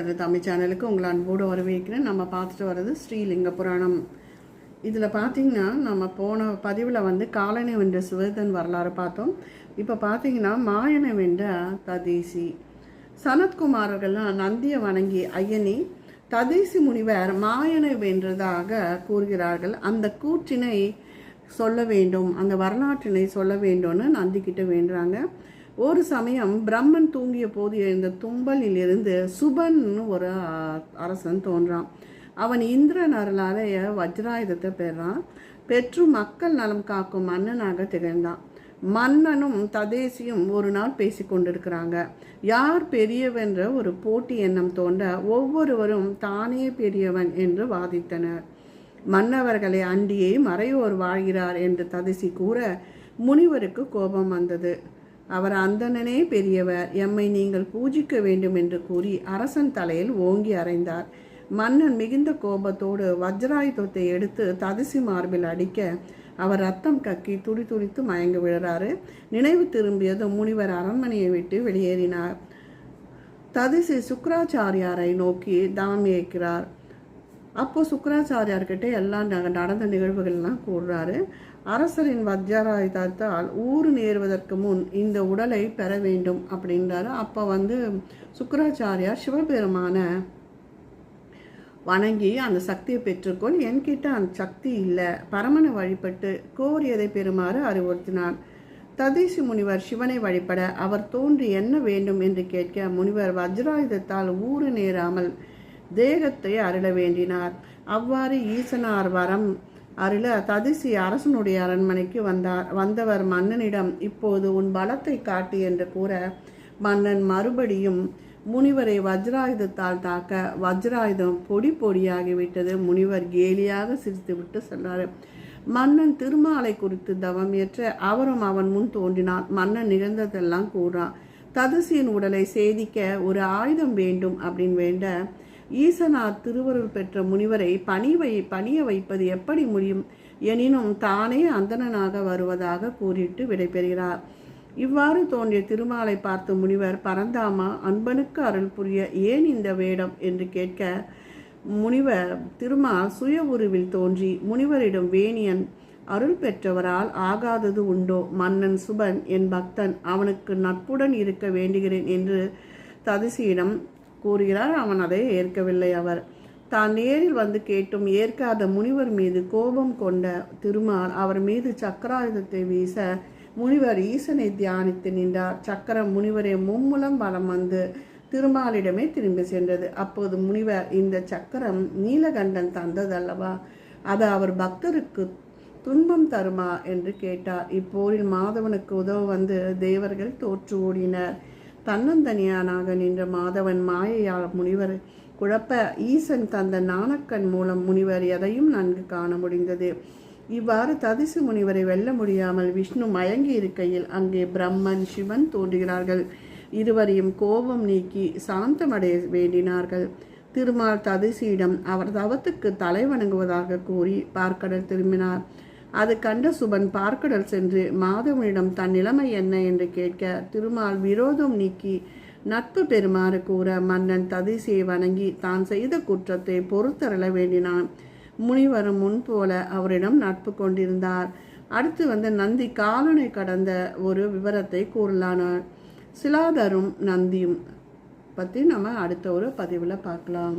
இந்த தமிழ் சேனலுக்கு உங்களை அன்போடு வரவேற்கிறேன். நம்ம பார்த்துட்டு வர்றது ஸ்ரீலிங்க புராணம். இதில் பார்த்தீங்கன்னா நம்ம போன பதிவில் வந்து காலனை வென்ற சிவதன் வரலாறு பார்த்தோம். இப்போ பார்த்தீங்கன்னா மாயனை வென்ற ததீசி. சனத்குமாரர்கள்லாம் நந்தியை வணங்கி ஐயனி ததீசி முனிவர் மாயனை வென்றதாக கூறுகிறார்கள். அந்த கூற்றினை சொல்ல வேண்டும் அந்த வரலாற்றினை சொல்ல வேண்டும்னு நந்திக்கிட்ட வேண்டுறாங்க. ஒரு சமயம் பிரம்மன் தூங்கிய போது எழுந்த தும்பலிலிருந்து சுபன் ஒரு அ- அரசன் தோன்றான். அவன் இந்திரன் அருளாலய வஜ்ராயுதத்தை பெறான். பெற்று மக்கள் நலம் காக்கும் மன்னனாக திகழ்ந்தான். மன்னனும் ததேசியும் ஒரு நாள் பேசி கொண்டிருக்கிறாங்க. யார் பெரியவென்ற ஒரு போட்டி எண்ணம் தோன்ற ஒவ்வொருவரும் தானே பெரியவன் என்று வாதித்தனர். மன்னவர்களை அண்டியே மறையோர் வாழ்கிறார் என்று ததேசி கூற முனிவருக்கு கோபம் வந்தது. அவர் அந்தணனே பெரியவர் எம்மை நீங்கள் பூஜிக்க வேண்டும் என்று கூறி அரசன் தலையில் ஓங்கி அறைந்தார். மன்னன் மிகுந்த கோபத்தோடு வஜ்ராயுதத்தை எடுத்து ததிசி மார்பில் அடிக்க அவர் ரத்தம் கக்கி துடி துடித்து மயங்கி விழுறாரு. நினைவு திரும்பியதும் முனிவர் அரண்மனையை விட்டு வெளியேறினார். ததிசி சுக்கராச்சாரியாரை நோக்கி தவம் ஏற்கிறார். அப்போ சுக்கராச்சாரியார்கிட்ட எல்லாம் நடந்த நிகழ்வுகள்லாம் கூறுறாரு. அரசரின் வஜ்ராயுதத்தால் ஊர் நேருவதற்கு முன் இந்த உடலை பெற வேண்டும் அப்படின்றாரு. அப்போ வந்து சுக்கராச்சாரியார் சிவபெருமான வணங்கி அந்த சக்தியை பெற்றுக்கொள் என்கிட்ட அந்த சக்தி இல்லை. பரமனை வழிபட்டு கோரியதை பெறுமாறு அறிவுறுத்தினான். ததீசி முனிவர் சிவனை வழிபட அவர் தோன்றி என்ன வேண்டும்? என்று கேட்க முனிவர் வஜ்ராயுதத்தால் ஊறு நேராமல் தேகத்தை அருள வேண்டினார். அவ்வாறு ஈசனார் வரம் அருள ததிசி அரசனுடைய அரண்மனைக்கு வந்தார். வந்தவர் மன்னனிடம் இப்போது உன் பலத்தை காட்டு என்று கூற மன்னன் மறுபடியும் முனிவரை வஜ்ராயுதத்தால் தாக்க வஜ்ராயுதம் பொடி பொடியாகிவிட்டது முனிவர் கேலியாக சிரித்துவிட்டு சொன்னார் மன்னன் திருமாலை குறித்து தவம் ஏற்ற அவரும் அவன் முன் தோன்றினான். மன்னன் நிகழ்ந்ததெல்லாம் கூறான் ததுசியின் உடலை சேதிக்க ஒரு ஆயுதம் வேண்டும் அப்படின்னு வேண்ட ஈசனார் திருவருள் பெற்ற முனிவரை பணி வை பணிய வைப்பது எப்படி முடியும்? எனினும் தானே அந்தணனாக வருவதாக கூறிட்டு விடைபெறுகிறார். இவ்வாறு தோன்றிய திருமாலை பார்த்த முனிவர் பரந்தாமா அன்பனுக்கு அருள் புரிய ஏன் இந்த வேடம்? என்று கேட்க முனிவர் திருமால் சுய உருவில் தோன்றி முனிவரிடம் வேணியன் அருள் பெற்றவரால் ஆகாதது உண்டோ? மன்னன் சுபன் என் பக்தன் அவனுக்கு நட்புடன் இருக்க வேண்டுகிறேன் என்று ததிசியிடம் கூறுகிறார் அவன் அதை ஏற்கவில்லை அவர். தான் நேரில் வந்து கேட்டும் ஏற்காத முனிவர் மீது கோபம் கொண்ட திருமால் அவர் மீது சக்கராயுதத்தை வீச முனிவர் ஈசனை தியானித்து நின்றார். சக்கரம் முனிவரை மும்முலம் வலம் வந்து திருமாலிடமே திரும்பி சென்றது. அப்போது முனிவர் இந்த சக்கரம் நீலகண்டன் தந்ததல்லவா? அது அவர் பக்தருக்கு துன்பம் தருமா? என்று கேட்டார். இப்போரில் மாதவனுக்கு உதவ வந்து தேவர்கள் தோற்று ஓடினர். தன்னந்தனியானாக நின்ற மாதவன் மாயையால் முனிவர் குழப்ப ஈசன் தந்த நாணக்கண் மூலம் முனிவர் எதையும் நன்கு காண முடிந்தது. இவ்வாறு ததிசு முனிவரை வெல்ல முடியாமல் விஷ்ணு மயங்கி இருக்கையில் அங்கே பிரம்மன் சிவன் தோன்றுகிறார்கள். இருவரையும் கோபம் நீக்கி சாந்தமடைய வேண்டினார்கள். திருமால் ததிசியிடம் அவர் தவத்துக்கு தலை வணங்குவதாக கூறி பார்க்கடல் திரும்பினார். அது கண்ட சுபன் பார்க்கடல் சென்று மாதவனிடம் தன் நிலைமை என்ன என்று கேட்க திருமால் விரோதம் நீக்கி நட்பு பெறுமாறு கூற மன்னன் ததிசியை வணங்கி தான் செய்த குற்றத்தை பொறுத்தரள வேண்டினான். முனிவரும் முன்போல அவரிடம் நட்பு கொண்டிருந்தார். அடுத்து வந்து நந்தி காலனை கடந்த ஒரு விவரத்தை கூறலானார். சிலாதரும் நந்தியும் பற்றி நம்ம அடுத்த ஒரு பதிவில் பார்க்கலாம்.